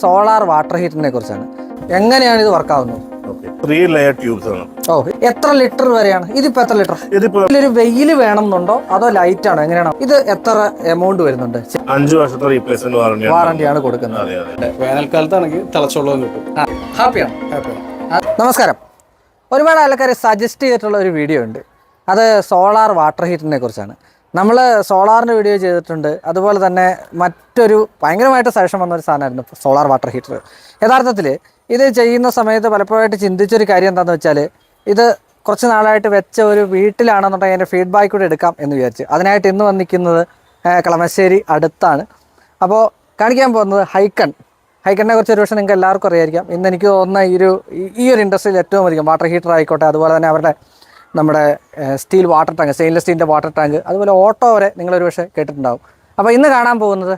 Solar water ഹീറ്ററിനെ കുറിച്ചാണ്. എങ്ങനെയാണ് ഇത് വർക്ക് ആവുന്നത്? ത്രീ ലെയർ ട്യൂബ്സ് ആണ്. ഓ എത്ര ലിറ്റർ വരെയാണ്? ഇതിപ്പോ എത്ര ലിറ്റർ? ഇതിപ്പോ ഇതിലൊരു വെയിൽ വേണമെന്നുണ്ടോ? അതോ ലൈറ്റ് ആണോ? എങ്ങനെയാണോ? ഇത് എത്ര എമൗണ്ട് വരുന്നുണ്ട്? അഞ്ചു വർഷത്തെ റീപ്ലേസ്മെന്റ് വാറണ്ടി വാറണ്ടിയാണ് കൊടുക്കുന്നത്. വേനൽക്കാലത്താണെങ്കിൽ തിളച്ചുള്ളതും കിട്ടും. ഹാപ്പിയാണ് ഹാപ്പിയാണ് നമസ്കാരം. ഒരുപാട് ആൾക്കാർ സജസ്റ്റ് ചെയ്തിട്ടുള്ള ഒരു വീഡിയോ ഉണ്ട്. അത് സോളാർ വാട്ടർ ഹീറ്ററിനെ കുറിച്ചാണ്. നമ്മൾ സോളാറിന്റെ വീഡിയോ ചെയ്തിട്ടുണ്ട്. അതുപോലെ തന്നെ മറ്റൊരു ഭയങ്കരമായിട്ട് സജഷൻ വന്ന ഒരു സാധനമായിരുന്നു സോളാർ വാട്ടർ ഹീറ്റർ. യഥാർത്ഥത്തിൽ ഇത് ചെയ്യുന്ന സമയത്ത് പലപ്പോഴായിട്ട് ചിന്തിച്ചൊരു കാര്യം എന്താണെന്ന് വെച്ചാൽ ഇത് കുറച്ച് നാളായിട്ട് വെച്ച ഒരു വീട്ടിലാണെന്നുണ്ടെങ്കിൽ അതിന്റെ ഫീഡ്ബാക്ക് കൂടെ എടുക്കാം എന്ന് വിചാരിച്ച്. അതിനായിട്ട് ഇന്ന് വന്നിരിക്കുന്നത് കളമശ്ശേരി അടുത്താണ്. അപ്പോൾ കാണിക്കാൻ പോകുന്നത് ഹൈക്കൺ. ഹൈക്കണിനെ കുറിച്ച് ഒരു പക്ഷേ നിങ്ങൾക്ക് എല്ലാവർക്കും അറിയായിരിക്കാം. ഇന്ന് എനിക്ക് തോന്നുന്ന ഈ ഒരു ഈ- ഒരു ഇൻഡസ്ട്രിയിൽ ഏറ്റവും അധികം വാട്ടർ ഹീറ്റർ ആയിക്കോട്ടെ അതുപോലെ തന്നെ അവരുടെ നമ്മുടെ സ്റ്റീൽ വാട്ടർ ടാങ്ക് സ്റ്റെയിൻലെസ് സ്റ്റീലിന്റെ വാട്ടർ ടാങ്ക് അതുപോലെ ഓട്ടോ വരെ നിങ്ങളൊരു പക്ഷേ കേട്ടിട്ടുണ്ടാവും. അപ്പോൾ ഇന്ന് കാണാൻ പോകുന്നത്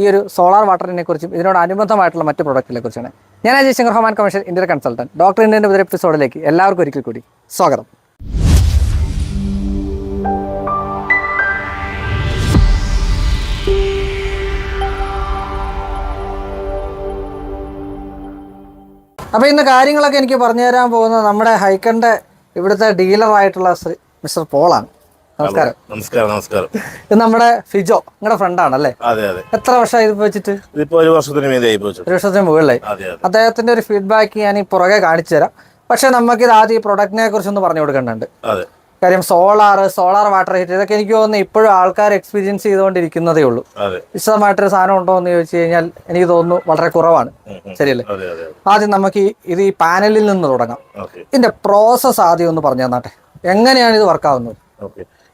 ഈ ഒരു സോളാർ വാട്ടറിനെ കുറിച്ചും ഇതിനോട് അനുബന്ധമായിട്ടുള്ള മറ്റ് പ്രൊഡക്റ്റിനെ കുറിച്ചാണ്. ഞാൻ അജയ് ശങ്കർ റഹ്മാൻ കമ്മീഷൻ ഇന്ത്യയുടെ കൺസൾട്ടന്റ് ഡോക്ടർ ഇന്ത്യന്റെ പുതിയ എപ്പിസോഡിലേക്ക് എല്ലാവർക്കും ഒരിക്കൽ കൂടി സ്വാഗതം. അപ്പോൾ ഇന്ന് കാര്യങ്ങളൊക്കെ എനിക്ക് പറഞ്ഞു തരാൻ പോകുന്നത് നമ്മുടെ ഹൈക്കണിന്റെ ഇവിടുത്തെ ഡീലറായിട്ടുള്ള ശ്രീ മിസ്റ്റർ പോളാണ്. നമസ്കാരം. നമസ്കാരം നമസ്കാരം. ഇത് നമ്മുടെ ഫിജോ നിങ്ങളുടെ ഫ്രണ്ടാണല്ലേ? അതെ അതെ. എത്ര വർഷമായി ഇത് വെച്ചിട്ട്? ഇതിപ്പോ ഒരു വർഷത്തിന് ഒരു വർഷത്തിന് മുകളിലായി. അദ്ദേഹത്തിന്റെ ഒരു ഫീഡ്ബാക്ക് ഞാൻ ഈ പുറകെ കാണിച്ചു തരാം പക്ഷെ നമുക്ക് ഇത് ആദ്യം ഈ പ്രൊഡക്റ്റിനെ കുറിച്ചൊന്ന് പറഞ്ഞു കൊടുക്കേണ്ടത് കാര്യം സോളാർ സോളാർ വാട്ടർ ഹീറ്റർ ഇതൊക്കെ എനിക്ക് തോന്നുന്നു ഇപ്പോഴും ആൾക്കാർ എക്സ്പീരിയൻസ് ചെയ്തുകൊണ്ടിരിക്കുന്നതേ ഉള്ളൂ. വിശദമായിട്ടൊരു സാധനം ഉണ്ടോ എന്ന് ചോദിച്ചു കഴിഞ്ഞാൽ എനിക്ക് തോന്നുന്നു വളരെ കുറവാണ്. ശരിയല്ലേ? ആദ്യം നമുക്ക് ഈ ഇത് ഈ പാനലിൽ നിന്ന് തുടങ്ങാം. ഇതിന്റെ പ്രോസസ് ആദ്യം ഒന്ന് പറഞ്ഞു തന്നാട്ടെ. എങ്ങനെയാണ് ഇത് വർക്ക് ആവുന്നത്?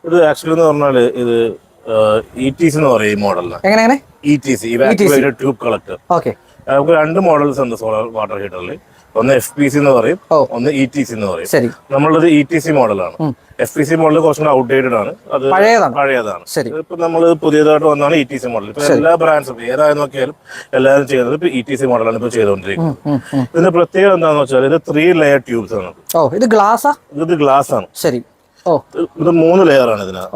ഇത് ആക്ച്വലി എന്ന് പറഞ്ഞാൽ ഇത് ഇ ടി സി എന്ന് പറയും ഈ മോഡലിന്. എങ്ങനെ എങ്ങനെ? E T C tube collector okay. നമുക്ക് രണ്ട് മോഡൽസ് ഉണ്ട് സോളാർ വാട്ടർ ഹീറ്ററിൽ ഒന്ന് എഫ് പി സി എന്ന് പറയും ഒന്ന് ഇ ടി സി എന്ന് പറയും. ശരി. നമ്മളുള്ളത് ഇ ടി സി മോഡലാണ്. എഫ് പി സി മോഡൽ കുറച്ചും കൂടെ ഔട്ട്ഡേറ്റഡ് ആണ്. അത് പഴയതാണ്. ഇപ്പൊ നമ്മൾ പുതിയതായിട്ട് വന്നാണ് ഇ ടി സി മോഡൽ ഇപ്പൊ എല്ലാ ബ്രാൻഡ്സും ഏതായി നോക്കിയാലും എല്ലാവരും ചെയ്യുന്നത് ഇപ്പൊ ഇ ടി സി മോഡലാണ് ഇപ്പൊ ചെയ്തുകൊണ്ടിരിക്കുന്നത്. ഇതിന്റെ പ്രത്യേകത എന്താണെന്ന് വെച്ചാൽ ഇത് ത്രീ ലെയർ ട്യൂബ്സ് ആണ്. ഓ ഇത് ഗ്ലാസ് ഇത് ഗ്ലാസ് ആണ്. ശരി. ഓ. ഇത് മൂന്ന് ലെയർ ആണ് ഇതിനകത്ത്.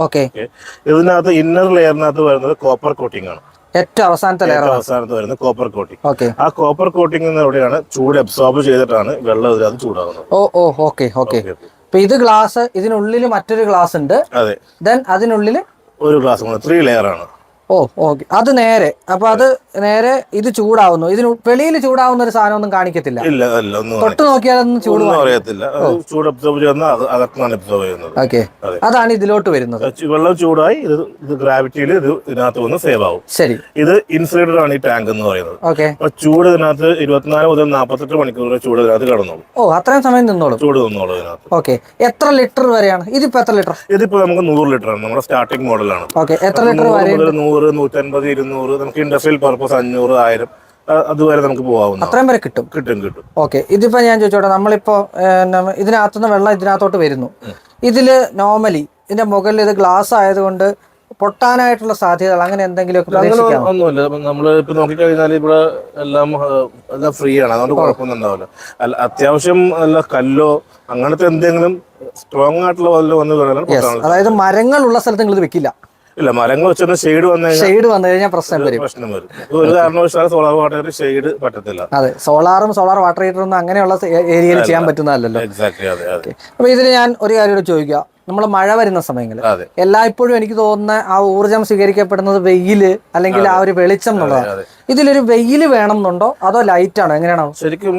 ഇതിനകത്ത് ഇന്നർ ലെയറിനകത്ത് വരുന്നത് കോപ്പർ കോട്ടിംഗ് ആണ്. ഏറ്റവും അവസാനത്തെ ലെയർ അവസാനത്ത് വരുന്ന കോപ്പർ കോട്ടിംഗ് ഓക്കെ ആ കോപ്പർ കോട്ടിംഗ് എവിടെയാണ്? ചൂട് അബ്സോർബ് ചെയ്തിട്ടാണ് വെള്ളം ഇതിനകത്ത് ചൂടാകുന്നത് ഓ ഓ ഓക്കെ ഓക്കെ. അപ്പൊ ഇത് ഗ്ലാസ് ഇതിനുള്ളിൽ മറ്റൊരു ഗ്ലാസ് ഉണ്ട്. അതെ. ദെൻ അതിനുള്ളിൽ ഒരു ഗ്ലാസ് ത്രീ ലെയർ ആണ്. Oh okay. അത് നേരെ. അപ്പൊ അത് നേരെ ഇത് ചൂടാവുന്നു. ഇതിന് വെളിയിൽ ചൂടാവുന്ന ഒരു സാധനം ഒന്നും കാണിക്കത്തില്ല. ഇല്ല അല്ല ഒന്നും തൊട്ട് നോക്കിയാലൊന്നും ചൂട് അറിയത്തില്ല. ചൂട് അബ്സോർബ് ചെയ്യുന്ന അകത്താണ് അബ്സോർബ് ചെയ്യുന്നത്. ഓക്കെ. അതെ. അതാണ് ഇതിലോട്ട് വരുന്നത്. വെള്ളം ചൂടായി ഇത് ഗ്രാവിറ്റിയിൽ ഇത് ഇതിനകത്ത് വന്ന് സേവ് ആവും. ശരി. ഇത് ഇൻസുലേറ്റഡ് ആണ് ഈ ടാങ്ക് എന്ന് പറയുന്നത്. ഓക്കെ. അപ്പൊ ചൂട് ഇതിനകത്ത് ഇരുപത്തിനാല് മുതൽ നാൽപ്പത്തെട്ട് മണിക്കൂർ ചൂട് ഇതിനകത്ത് കടന്നോളും. ഓ അത്രയും സമയം നിന്നോളും. ചൂട് നിന്നോളൂ ഇതിനകത്ത്. ഓക്കെ. എത്ര ലിറ്റർ വരെയാണ്? ഇതിപ്പോ എത്ര ലിറ്റർ? ഇതിപ്പോ നമുക്ക് നൂറ് ലിറ്റർ ആണ് നമ്മുടെ സ്റ്റാർട്ടിംഗ് മോഡലാണ് ഓക്കെ. എത്ര ലിറ്റർ വരെ? നൂറ് നൂറ്റൻപത് ഇരുന്നൂറ് നമുക്ക് ഇൻഡസ്ട്രിയൽ പർപ്പസ് അഞ്ഞൂറ് ആയിരം അതുവരെ നമുക്ക് പോകാവുന്ന അത്രയും വരെ കിട്ടും? കിട്ടും കിട്ടും. ഓക്കെ. ഇതിപ്പോ ഞാൻ ചോദിച്ചോട്ടെ നമ്മളിപ്പോ ഇതിനകത്തുനിന്ന് വെള്ളം ഇതിനകത്തോട്ട് വരുന്നു. ഇതിൽ നോർമലി ഇതിന്റെ മുകളിൽ ഇത് ഗ്ലാസ് ആയതുകൊണ്ട് പൊട്ടാനായിട്ടുള്ള സാധ്യതകൾ അങ്ങനെ എന്തെങ്കിലുമൊക്കെ നമ്മൾ ഒന്നുമില്ല. നമ്മൾ ഇപ്പൊ നോക്കിക്കഴിഞ്ഞാൽ ഇവിടെ എല്ലാം എല്ലാം ഫ്രീ ആണ്. അതുകൊണ്ട് കുഴപ്പമൊന്നും ഉണ്ടാവില്ല അല്ല അത്യാവശ്യം നല്ല കല്ലോ അങ്ങനത്തെ എന്തെങ്കിലും സ്ട്രോങ് ആയിട്ടുള്ള വല്ല വന്ന് അതായത് മരങ്ങൾ ഉള്ള സ്ഥലത്ത് നിങ്ങൾ ഇത് വെക്കില്ല. ഇല്ല മരങ്ങൾ വെച്ചൊന്ന് ഷെയ്ഡ് വന്നു ഷെയ്ഡ് വന്നു കഴിഞ്ഞാൽ പ്രശ്നം വരും. പ്രശ്നം വരും. ഒരു കാരണവശാലും സോളാർ വാട്ടർ ഷെയ്ഡ് പറ്റത്തില്ല. അതെ സോളാറും സോളാർ വാട്ടർ ഹീറ്ററും അങ്ങനെയുള്ള ഏരിയയിൽ ചെയ്യാൻ പറ്റുന്നതല്ലോ അതെ അതെ. അപ്പൊ ഇതിൽ ഞാൻ ഒരു കാര്യം ചോദിക്കാം. നമ്മൾ മഴ വരുന്ന സമയങ്ങളിൽ അതെ. എല്ലായ്പ്പോഴും എനിക്ക് തോന്നുന്ന ആ ഊർജം സ്വീകരിക്കപ്പെടുന്നത് വെയിൽ അല്ലെങ്കിൽ ആ ഒരു വെളിച്ചം എന്നുള്ളതാണ്. ഇതിലൊരു വെയിൽ വേണം എന്നുണ്ടോ? അതോ ലൈറ്റ് ആണോ? എങ്ങനെയാണോ? ശരിക്കും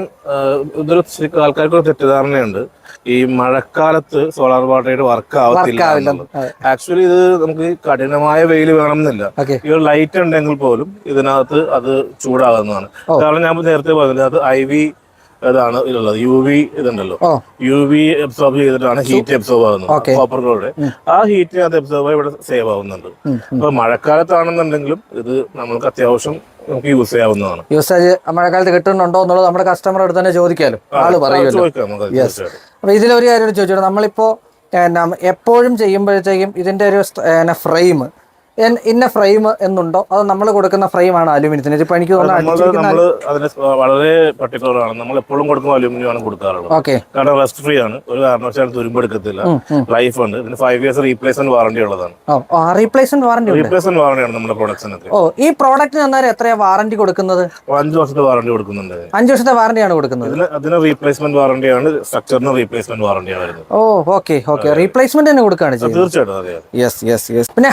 ഇതൊരു ശരിക്കും ആൾക്കാർക്ക് തെറ്റിദ്ധാരണയുണ്ട്. ഈ മഴക്കാലത്ത് സോളാർ ബാറ്ററിയുടെ വർക്ക് ആവത്തില്ല. ആക്ച്വലി ഇത് നമുക്ക് കഠിനമായ വെയിൽ വേണമെന്നില്ല. ഈ ലൈറ്റ് ഉണ്ടെങ്കിൽ പോലും ഇതിനകത്ത് അത് ചൂടാകുന്നതാണ്. കാരണം ഞാൻ നേരത്തെ പറഞ്ഞില്ല അത് ഐ വി ഇതാണ് ഇതിലുള്ളത്. യു വി ഇതുണ്ടല്ലോ. യു വി അബ്സോർബ് ചെയ്തിട്ടാണ് ഹീറ്റ് അബ്സോർബ് ആകുന്നത് കളറുടെ ആ ഹീറ്റ് അത് അബ്സോർബ് ഇവിടെ സേവ് ആവുന്നുണ്ട്. അപ്പൊ മഴക്കാലത്താണെന്നുണ്ടെങ്കിലും ഇത് നമ്മൾക്ക് അത്യാവശ്യം നമുക്ക് യൂസ് ചെയ്യാവുന്നതാണ്. യൂസേജ് മഴക്കാലത്ത് കിട്ടുന്നുണ്ടോ എന്നുള്ളത് നമ്മുടെ കസ്റ്റമർ അടുത്ത് തന്നെ ചോദിക്കാലോ. ആൾ പറയുമല്ലോ. അപ്പൊ ഇതിലൊരു കാര്യം ചോദിച്ചോ നമ്മളിപ്പോ എപ്പോഴും ചെയ്യുമ്പോഴത്തേക്കും ഇതിന്റെ ഒരു ഫ്രെയിം ഇന്ന ഫ്രെയിം എന്നുണ്ടോ? അത് നമ്മൾ കൊടുക്കുന്ന ഫ്രെയിമാണ് അലുമിനിയത്തിന് ഇപ്പൊ എനിക്ക് നമ്മൾ അതിന് വളരെ പർട്ടിക്കുലർ ആണ്. നമ്മൾ എപ്പോഴും കൊടുക്കുന്ന അലുമിനിയം ആണ് കൊടുക്കാറുള്ളത്. ഓക്കെ. കാരണം റെസ്റ്റ് ഫ്രീ ആണ്. ഒരു കാരണവശാലും തുരുമ്പെടുക്കത്തില്ല. ലൈഫ് ഉണ്ട്. ഇതിന് ഫൈവ് ഇയേഴ്സ് റീപ്ലേസ്മെന്റ് വാറണ്ടി ഉള്ളതാണ്. റീപ്ലേസ്മെന്റ് വാറണ്ടി റീപ്ലേസ്മെന്റ് വാറണ്ടിയാണ് നമ്മുടെ പ്രൊഡക്ട്സിനൊക്കെ ഓ ഈ പ്രോഡക്റ്റിന് അന്നേരം എത്രയാ വാറണ്ടി കൊടുക്കുന്നത്? അഞ്ച് വർഷത്തെ വാറണ്ടി കൊടുക്കുന്നുണ്ട്. അഞ്ച് വർഷത്തെ വാറന്റിയാണ് കൊടുക്കുന്നത്. ഇതിന് അതിന് റീപ്ലേസ്മെന്റ് വാറണ്ടിയാണ് സ്ട്രക്ചറിന് റീപ്ലേസ്മെന്റ് വാറണ്ടിയാണ് വരുന്നത്. ഓ ഓക്കെ ഓക്കെ. റീപ്ലേസ്മെന്റ് തന്നെ കൊടുക്കുകയാണ് തീർച്ചയായിട്ടും. യെസ് യെസ് യെസ് പിന്നെ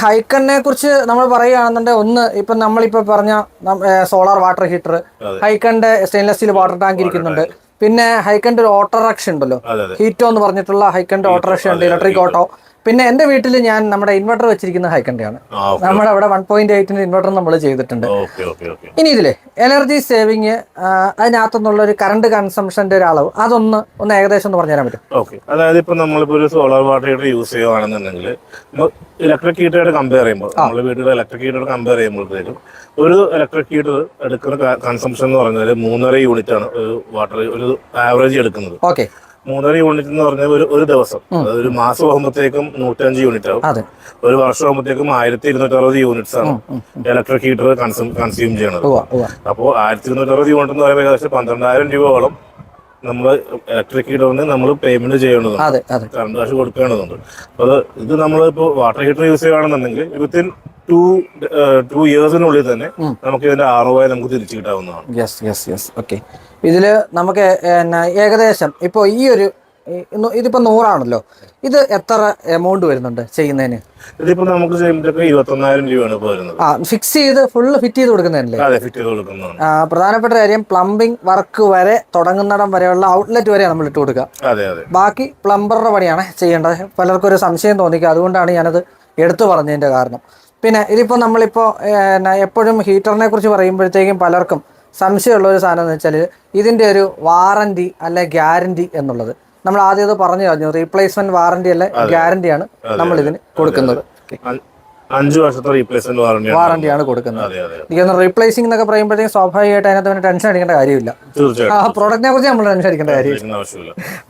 കുറിച്ച് നമ്മൾ പറയുകയാണെന്നുണ്ടെങ്കിൽ ഒന്ന് ഇപ്പൊ നമ്മളിപ്പോ പറഞ്ഞ സോളാർ വാട്ടർ ഹീറ്റർ ഹൈക്കണിന്റെ സ്റ്റെയിൻലെസ് സ്റ്റീൽ വാട്ടർ ടാങ്ക് ഇരിക്കുന്നുണ്ട്. പിന്നെ ഹൈക്കണിന്റെ ഒരു ഓട്ടോറക്ഷ ഉണ്ടല്ലോ. ഹീറ്റോ എന്ന് പറഞ്ഞിട്ടുള്ള ഹൈക്കണിന്റെ ഓട്ടോറക്ഷ ഉണ്ട് ഇലക്ട്രിക് ഓട്ടോ പിന്നെ എന്റെ വീട്ടിൽ ഞാൻ നമ്മുടെ ഇൻവെർട്ടർ വെച്ചിരിക്കുന്ന ഹൈക്കണ്ടിയാണ്. നമ്മുടെ അവിടെ വൺ പോയിന്റ് എയ്റ്റിന് ഇൻവെർട്ടർ നമ്മൾ ചെയ്തിട്ടുണ്ട്. ഇനി ഇതിലെ എനർജി സേവിങ് അതിനകത്തുനിന്നുള്ള ഒരു കറണ്ട് കൺസംഷന്റെ ഒരു അളവ് അതൊന്ന് ഒന്ന് ഏകദേശം ഒന്ന് പറഞ്ഞുതരാൻ പറ്റും. ഓക്കെ അതായത് ഇപ്പൊ നമ്മളിപ്പോ ഒരു സോളാർ വാട്ടർ ഹീറ്റർ യൂസ് ചെയ്യുകയാണെന്നുണ്ടെങ്കിൽ ഇലക്ട്രിക് ഹീറ്ററായിട്ട് കമ്പയർ ചെയ്യുമ്പോൾ നമ്മൾ വീട്ടിലെ ഇലക്ട്രിക് ഹീറ്റർ കമ്പയർ ചെയ്യുമ്പോഴത്തേക്കും ഒരു ഇലക്ട്രിക് ഹീറ്റർ എടുക്കുന്ന കൺസംഷൻ എന്ന് പറഞ്ഞാൽ മൂന്നര യൂണിറ്റ് ആണ് ഒരു വാട്ടർ ഒരു ആവറേജ് എടുക്കുന്നത്. ഓക്കെ മൂന്നര യൂണിറ്റ് എന്ന് പറഞ്ഞാൽ ഒരു ഒരു ദിവസം. അതായത് ഒരു മാസം ആകുമ്പോഴത്തേക്കും നൂറ്റഞ്ച് യൂണിറ്റ് ആവും. ഒരു വർഷം ആകുമ്പോഴത്തേക്കും ആയിരത്തി ഇരുന്നൂറ്റി അറുപത് യൂണിറ്റ്സ് ആണ് ഇലക്ട്രിക് ഹീറ്റർ കൺസ്യൂം കൺസ്യൂം ചെയ്യണത്. അപ്പോൾ ആയിരത്തി ഇരുന്നൂറ്റി അറുപത് യൂണിറ്റ് എന്ന് പറയുമ്പോൾ ഏകദേശം പന്ത്രണ്ടായിരം രൂപയോളം നമ്മൾ ഇലക്ട്രിക് ഹീറ്ററിന് നമ്മൾ പേയ്മെന്റ് ചെയ്യേണ്ടതുണ്ട് കറണ്ട് കാശ് കൊടുക്കേണ്ടതുണ്ട്. അപ്പോൾ ഇത് നമ്മൾ ഇപ്പോൾ വാട്ടർ ഹീറ്റർ യൂസ് ചെയ്യുകയാണെന്നുണ്ടെങ്കിൽ വിത്തിൻ ടു ടു ഇയേഴ്സിനുള്ളിൽ തന്നെ നമുക്ക് ഇതിന്റെ ആർ ഒ നമുക്ക് തിരിച്ചു കിട്ടാവുന്നതാണ്. യെസ് യെസ് യെസ് ഓക്കെ ഇതിൽ നമുക്ക് ഏകദേശം ഇപ്പോൾ ഈ ഒരു ഇതിപ്പോൾ നൂറാണല്ലോ. ഇത് എത്ര എമൗണ്ട് വരുന്നുണ്ട് ചെയ്യുന്നതിന്? ഇതിപ്പോ നമുക്ക് ഇരുപത്തൊന്നായിരം രൂപയാണ് വരുന്നത്. ആ ഫിക്സ് ചെയ്ത് ഫുള്ള് ഫിറ്റ് ചെയ്ത് കൊടുക്കുന്നതല്ലേ? അതെ ഫിറ്റ് ചെയ്ത് കൊടുക്കുന്നതാണ്. പ്രധാനപ്പെട്ട കാര്യം പ്ലംബിംഗ് വർക്ക് വരെ തുടങ്ങുന്നിടം വരെയുള്ള ഔട്ട്ലെറ്റ് വരെ നമ്മൾ ഇട്ട് കൊടുക്കുക. അതെ അതെ. ബാക്കി പ്ലംബറുടെ പണിയാണ് ചെയ്യേണ്ടത്. പലർക്കും ഒരു സംശയം തോന്നിക്കുക. അതുകൊണ്ടാണ് ഞാനത് എടുത്തു പറഞ്ഞതിന്റെ കാരണം. പിന്നെ ഇതിപ്പോൾ നമ്മളിപ്പോ എപ്പോഴും ഹീറ്ററിനെ കുറിച്ച് പറയുമ്പോഴത്തേക്കും പലർക്കും സംശയമുള്ള ഒരു സാധനം എന്ന് വെച്ചാൽ ഇതിന്റെ ഒരു വാറണ്ടി അല്ലെ ഗ്യാരണ്ടി എന്നുള്ളത്. നമ്മൾ ആദ്യം പറഞ്ഞു കഴിഞ്ഞു റീപ്ലേസ്മെന്റ് വാറന്റി അല്ലെ ഗ്യാരണ്ടിയാണ് നമ്മൾ ഇതിന് കൊടുക്കുന്നത്. അഞ്ചു വർഷത്തെ റീപ്ലേസ്മെന്റ് വാറന്റി വാറണ്ടിയാണ് കൊടുക്കുന്നത്. ഇതൊന്ന് എനിക്കൊന്ന് റീപ്ലേസിംഗ് എന്നൊക്കെ പറയുമ്പോഴത്തേക്കും സ്വാഭാവികമായിട്ട് അതിനകത്ത് പിന്നെ ടെൻഷൻ അടിക്കേണ്ട കാര്യമില്ല. ആ പ്രോഡക്റ്റിനെ കുറിച്ച് നമ്മൾ ടെൻഷൻ അടിക്കേണ്ട കാര്യം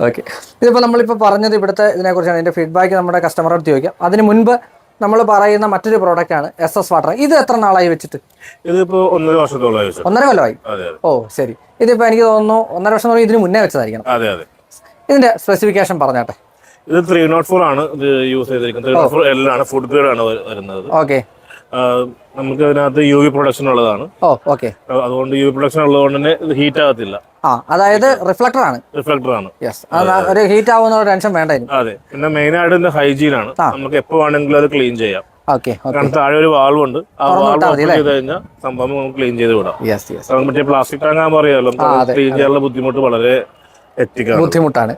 ഓക്കെ ഇതിപ്പോൾ നമ്മളിപ്പോൾ പറഞ്ഞത് ഇവിടുത്തെ ഇതിനെക്കുറിച്ചാണ് എന്റെ ഫീഡ്ബാക്ക് നമ്മുടെ കസ്റ്റമറോട് ചോദിക്കാം. അതിന് മുൻപ് നമ്മൾ പറയുന്ന മറ്റൊരു പ്രോഡക്റ്റ് ആണ് എസ് എസ് വാട്ടർ ഇത് എത്ര നാളായി വെച്ചിട്ട്? ഇതിപ്പോ ഒന്നര വർഷത്തോളം ആവശ്യം ഒന്നര കൊല്ലമായി? ഓ ശരി. ഇതിപ്പോ എനിക്ക് തോന്നുന്നു ഒന്നര വർഷം ഇതിന് മുന്നേ വെച്ചതായിരിക്കണം. അതെ സ്പെസിഫിക്കേഷൻ പറഞ്ഞാട്ടെ. ഇത് ത്രീ നോട്ട് ഫോർ ആണ് ഇത് യൂസ് ചെയ്തിരിക്കുന്നത്. ത്രീ നോട്ട് ഫോർ എൽ ആണ് ഫുഡ് ഗ്രേഡ് ആണ് വരുന്നത്. ഓക്കെ നമുക്ക് അതിനകത്ത് യു വി പ്രൊഡക്ഷൻ ഉള്ളതാണ്. ഓക്കെ അതുകൊണ്ട് യു വി പ്രൊഡക്ഷൻ ഉള്ളതുകൊണ്ട് തന്നെ ഇത് ഹീറ്റ് ആകത്തില്ല. ആ അതായത് റിഫ്ലക്ടർ ആണ്. റിഫ്ലക്ടർ ആണ്. യെസ് ഒരു ഹീറ്റ് ആവുന്ന ടെൻഷൻ വേണ്ട അതെ. പിന്നെ മെയിൻ ആയിട്ട് ഇതിന്റെ ഹൈജീൻ ആണ്. നമുക്ക് എപ്പോ വേണമെങ്കിലും അത് ക്ലീൻ ചെയ്യാം. കാരണം താഴെ ഒരു വാൾവ് ഉണ്ട്. ആ വാൾവ് ചെയ്ത് കഴിഞ്ഞാൽ സംഭവം നമുക്ക് ക്ലീൻ ചെയ്ത് വിടാം. യെസ് യെസ് കാരണം മറ്റേ പ്ലാസ്റ്റിക് ടാങ്ക് ആകുമ്പോൾ അറിയാമല്ലോ ക്ലീൻ ചെയ്യാനുള്ള ബുദ്ധിമുട്ട് വളരെ ബുദ്ധിമുട്ടാണ്.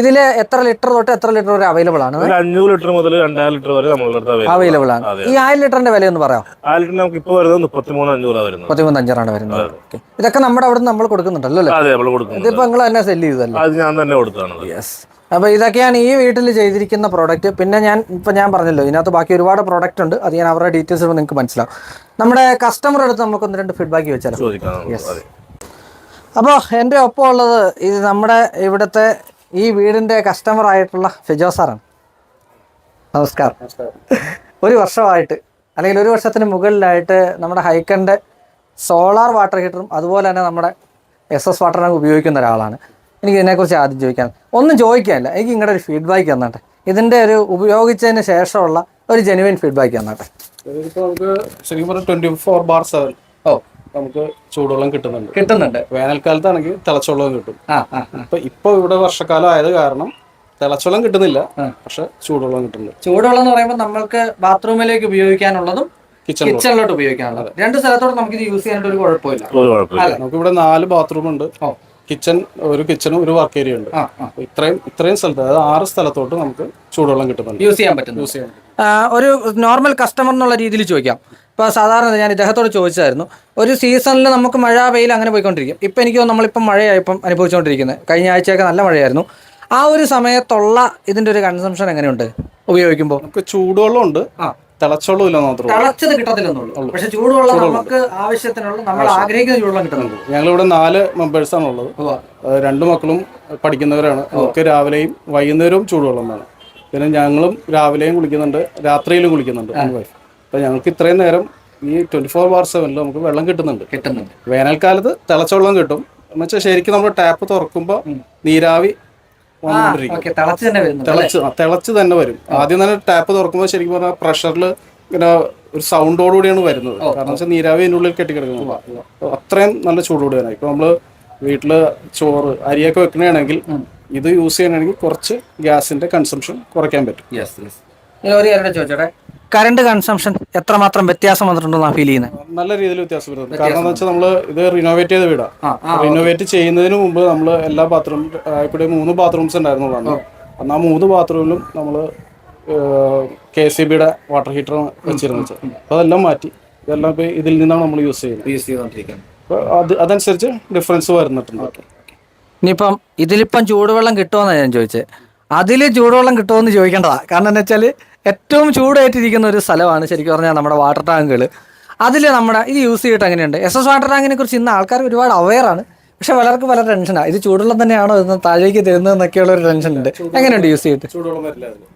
ഇതിൽ എത്ര ലിറ്റർ തൊട്ട് എത്ര ലിറ്റർ വരെ അവൈലബിൾ ആണ്? അഞ്ഞൂറ് ലിറ്റർ മുതൽ രണ്ടായിരം ലിറ്റർ വരെ. അവൈലബിൾ ആണ്. ഈ ആയിരം ലിറ്ററിന്റെ വില ഒന്ന് പറയാം ആയിരം ലിറ്റർ നമുക്ക് ഇപ്പോൾ വരുന്നത് മുപ്പത്തിമൂന്ന് അഞ്ഞൂറാണ് വരുന്നത്. മുപ്പത്തിമൂന്ന് വരുന്നത്. ഇതൊക്കെ നമ്മുടെ അവിടെ നമ്മൾ കൊടുക്കുന്നുണ്ടല്ലോ ഇതിപ്പോ നിങ്ങൾ തന്നെ സെൽ ചെയ്തല്ലോ അത് ഞാൻ തന്നെ കൊടുത്താണ് യെസ് അപ്പോൾ ഇതൊക്കെയാണ് ഈ വീട്ടിൽ ചെയ്തിരിക്കുന്ന പ്രോഡക്റ്റ് പിന്നെ ഞാൻ ഇപ്പം ഞാൻ പറഞ്ഞല്ലോ ഇതിനകത്ത് ബാക്കി ഒരുപാട് പ്രോഡക്റ്റ് ഉണ്ട്. അത് ഞാൻ അവരുടെ ഡീറ്റെയിൽസ് നിങ്ങൾക്ക് മനസ്സിലാവും. നമ്മുടെ കസ്റ്റമർ അടുത്ത് നമുക്ക് ഒന്ന് രണ്ട് ഫീഡ്ബാക്ക് വെച്ചാലോ യെസ് അപ്പോൾ എന്റെ ഒപ്പം ഉള്ളത് ഇത് നമ്മുടെ ഇവിടുത്തെ ഈ വീടിന്റെ കസ്റ്റമർ ആയിട്ടുള്ള ഫിജോ സാറാണ്. നമസ്കാരം. ഒരു വർഷമായിട്ട് അല്ലെങ്കിൽ ഒരു വർഷത്തിന് മുകളിലായിട്ട് നമ്മുടെ ഹൈക്കന്റെ സോളാർ വാട്ടർ ഹീറ്ററും അതുപോലെ തന്നെ നമ്മുടെ എസ് എസ് വാട്ടർ ടാങ്ക് ഉപയോഗിക്കുന്ന ഒരാളാണ്. എനിക്ക് ഇതിനെക്കുറിച്ച് ആദ്യം ചോദിക്കാൻ ഒന്നും ചോദിക്കാനില്ല എനിക്ക് ഇങ്ങോട്ട് ഒരു ഫീഡ്ബാക്ക് തന്നാട്ടെ. ഇതിന്റെ ഒരു ഉപയോഗിച്ചതിന് ശേഷമുള്ള ഒരു ജെനുവിൻ ഫീഡ്ബാക്ക് തന്നാട്ടെ. നമുക്ക് ട്വന്റി ഫോർ ബാർ സെവൻ ഓ. നമുക്ക് ചൂടുവെള്ളം കിട്ടുന്നുണ്ട്. കിട്ടുന്നുണ്ട്. വേനൽക്കാലത്താണെങ്കിൽ തിളച്ചുവെള്ളം കിട്ടും. ഇപ്പൊ ഇപ്പൊ ഇവിടെ വർഷക്കാലം ആയത് കാരണം തിളച്ചുവെള്ളം കിട്ടുന്നില്ല. പക്ഷെ ചൂടുവെള്ളം കിട്ടുന്നുണ്ട്. ചൂടുവെള്ളം എന്ന് പറയുമ്പോൾ നമ്മൾക്ക് ബാത്റൂമിലേക്ക് ഉപയോഗിക്കാനുള്ളതും കിച്ചണിലോട്ട്. ഉപയോഗിക്കാനുള്ളത്. രണ്ട് സ്ഥലത്തോട്ട് നമുക്ക് ഇത് യൂസ് ചെയ്യാനായിട്ട് ഒരു കുഴപ്പമില്ല. നമുക്ക് ഇവിടെ നാല് ബാത്റൂം ഉണ്ട്. ഓ. കിച്ചൺ ഒരു കിച്ചണും ഒരു വർക്ക് ഏരിയ ഉണ്ട്. ഇത്രയും ഇത്രയും സ്ഥലത്ത് അതായത് ആറ് സ്ഥലത്തോട്ട് നമുക്ക് ചൂടുവെള്ളം കിട്ടുന്നുണ്ട്. യൂസ് ചെയ്യാൻ പറ്റും യൂസ് ചെയ്യാൻ ഒരു നോർമൽ കസ്റ്റമർ എന്നുള്ള രീതിയിൽ ചോദിക്കാം. ഇപ്പോൾ സാധാരണ ഞാൻ ഇദ്ദേഹത്തോട് ചോദിച്ചായിരുന്നു ഒരു സീസണിൽ നമുക്ക് മഴ വെയിൽ അങ്ങനെ പോയിക്കൊണ്ടിരിക്കും. ഇപ്പം എനിക്ക് നമ്മളിപ്പം മഴയായിപ്പം അനുഭവിച്ചുകൊണ്ടിരിക്കുന്നത് കഴിഞ്ഞ ആഴ്ചയൊക്കെ നല്ല മഴയായിരുന്നു. ആ ഒരു സമയത്തുള്ള ഇതിന്റെ ഒരു കൺസംഷൻ എങ്ങനെയുണ്ട് ഉപയോഗിക്കുമ്പോൾ നമുക്ക് ചൂടുവെള്ളം ഉണ്ട് ആ. തിളച്ചവെള്ളം ഇല്ല മാത്രമേ തിളച്ചത് കിട്ടത്തില്ലെന്നുള്ളൂ. പക്ഷെ ചൂടുവെള്ളം നമുക്ക് ആവശ്യത്തിനുള്ള നമ്മൾ ആഗ്രഹിക്കുന്ന ചൂടുവെള്ളം കിട്ടുന്നുണ്ട് ഞങ്ങളിവിടെ നാല് മെമ്പേഴ്സ് ആണ് ഉള്ളത് രണ്ട് മക്കളും പഠിക്കുന്നവരാണ്. അവർക്ക് രാവിലെയും വൈകുന്നേരവും ചൂടുവെള്ളം വേണം. പിന്നെ ഞങ്ങളും രാവിലെയും കുളിക്കുന്നുണ്ട് രാത്രിയിലും കുളിക്കുന്നുണ്ട് വൈഫ് അപ്പോൾ ഞങ്ങൾക്ക് ഇത്രയും നേരം ഈ ട്വന്റി ഫോർ ബാർ സെവനിൽ നമുക്ക് വെള്ളം കിട്ടുന്നുണ്ട്. കിട്ടുന്നുണ്ട്. വേനൽക്കാലത്ത് തിളച്ചവെള്ളം കിട്ടും. എന്ന് വെച്ചാൽ ശരിക്കും നമ്മൾ ടാപ്പ് തുറക്കുമ്പോൾ നീരാവി തിളച്ച് തന്നെ തിളച്ച് വരും. ആദ്യം തന്നെ ടാപ്പ് തുറക്കുമ്പോൾ ശരിക്കും പറഞ്ഞാൽ പ്രഷറിൽ ഇങ്ങനെ ഒരു സൗണ്ടോടുകൂടിയാണ് വരുന്നത്. കാരണം വെച്ചാൽ നീരാവി അതിന്റെ ഉള്ളിൽ കെട്ടിക്കിടക്കുന്നത് അപ്പൊ അത്രയും നല്ല ചൂടോടെയാണ്. ഇപ്പൊ നമ്മൾ വീട്ടിൽ ചോറ് അരിയൊക്കെ വെക്കണമെങ്കിൽ ഇത് യൂസ് ചെയ്യണമെങ്കിൽ കുറച്ച് ഗ്യാസിന്റെ കൺസംഷൻ കുറയ്ക്കാൻ പറ്റും. ഒരു ചോദിച്ചോട്ടെ? കറണ്ട് കൺസംഷൻ എത്രമാത്രം വ്യത്യാസം വന്നിട്ടുണ്ടെന്നാണ് ഫീൽ ചെയ്യുന്നത് നല്ല രീതിയിൽ വ്യത്യാസം വരുന്നുണ്ട്. കാരണം എന്ന് വെച്ചാൽ നമ്മൾ ഇത് റിനോവേറ്റ് ചെയ്ത വീടാണ് റിനോവേറ്റ് ചെയ്യുന്നതിന് മുമ്പ് നമ്മൾ എല്ലാ ബാത്റൂം ഇവിടെ മൂന്ന് ബാത്റൂംസ് ഉണ്ടായിരുന്നുള്ളതാണ്. അന്ന് ആ മൂന്ന് ബാത്റൂമിലും നമ്മൾ കെ സി ബിയുടെ വാട്ടർ ഹീറ്റർ വെച്ചിരുന്നു അപ്പോൾ അതെല്ലാം മാറ്റി. ഇതെല്ലാം ഇപ്പോൾ ഇതിൽ നിന്നാണ് നമ്മൾ യൂസ് ചെയ്യുന്നത്. യൂസ് ചെയ്തുകൊണ്ടിരിക്കുന്നത് അപ്പോൾ അത് അതനുസരിച്ച് ഡിഫറൻസ് വരുന്നിട്ടുണ്ട്. ഇനിയിപ്പം ഇതിലിപ്പം ചൂടുവെള്ളം കിട്ടുമെന്നാണ് ഞാൻ ചോദിച്ചത് അതിൽ ചൂടുവെള്ളം കിട്ടുമെന്ന് ചോദിക്കേണ്ടതാണ് കാരണം എന്താ വെച്ചാൽ ഏറ്റവും ചൂടായിട്ടിരിക്കുന്ന ഒരു സ്ഥലമാണ് ശരിക്കും പറഞ്ഞാൽ നമ്മുടെ വാട്ടർ ടാങ്കുകൾ അതിൽ നമ്മുടെ ഇത് യൂസ് ചെയ്തിട്ട് അങ്ങനെയുണ്ട്. എസ് എസ് വാട്ടർ ടാങ്കിനെ കുറിച്ച് ഇന്ന് ആൾക്കാർ ഒരുപാട് അവെയറാണ് പക്ഷെ പലർക്കും പല ടെൻഷനാണ് ഇത് ചൂടുവെള്ളം തന്നെയാണോ ഇന്ന് താഴേക്ക് തരുന്നതെന്നൊക്കെയുള്ള ഒരു ടെൻഷൻ ഉണ്ട്. എങ്ങനെയുണ്ട് യൂസ് ചെയ്തിട്ട്?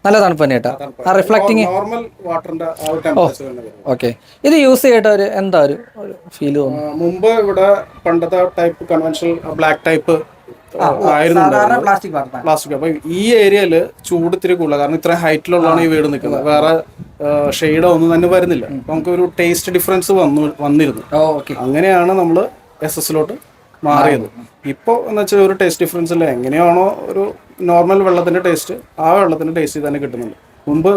നല്ല തണുപ്പ് തന്നെ കേട്ടോ. ആ റിഫ്ലക്റ്റിങ് വരും ഓക്കെ ഇത് യൂസ് ചെയ്തിട്ട് ഒരു എന്താ ഒരു ഫീൽ തോന്നുന്നു? മുമ്പ് ഇവിടെ പണ്ടത്തെ ടൈപ്പ് കൺവെൻഷണൽ ബ്ലാക്ക് ടൈപ്പ് ആയിരുന്നു. പ്ലാസ്റ്റിക് പ്ലാസ്റ്റിക് അപ്പൊ ഈ ഏരിയയിൽ ചൂട് ഇത്തിരി കൂടുതൽ കാരണം ഇത്ര ഹൈറ്റിലുള്ളതാണ് ഈ വീട് നിൽക്കുന്നത്. വേറെ ഷെയ്ഡോ ഒന്നും തന്നെ വരുന്നില്ല. അപ്പൊ നമുക്ക് ഒരു ടേസ്റ്റ് ഡിഫറൻസ് വന്നു വന്നിരുന്നു. അങ്ങനെയാണ് നമ്മൾ എസ് എസിലോട്ട് മാറിയത്. ഇപ്പോൾ എന്ന് വെച്ചാൽ ഒരു ടേസ്റ്റ് ഡിഫറൻസ് ഇല്ല. എങ്ങനെയാണോ ഒരു നോർമൽ വെള്ളത്തിന്റെ ടേസ്റ്റ് ആ വെള്ളത്തിന്റെ ടേസ്റ്റ് തന്നെ കിട്ടുന്നുണ്ട്. മുമ്പ്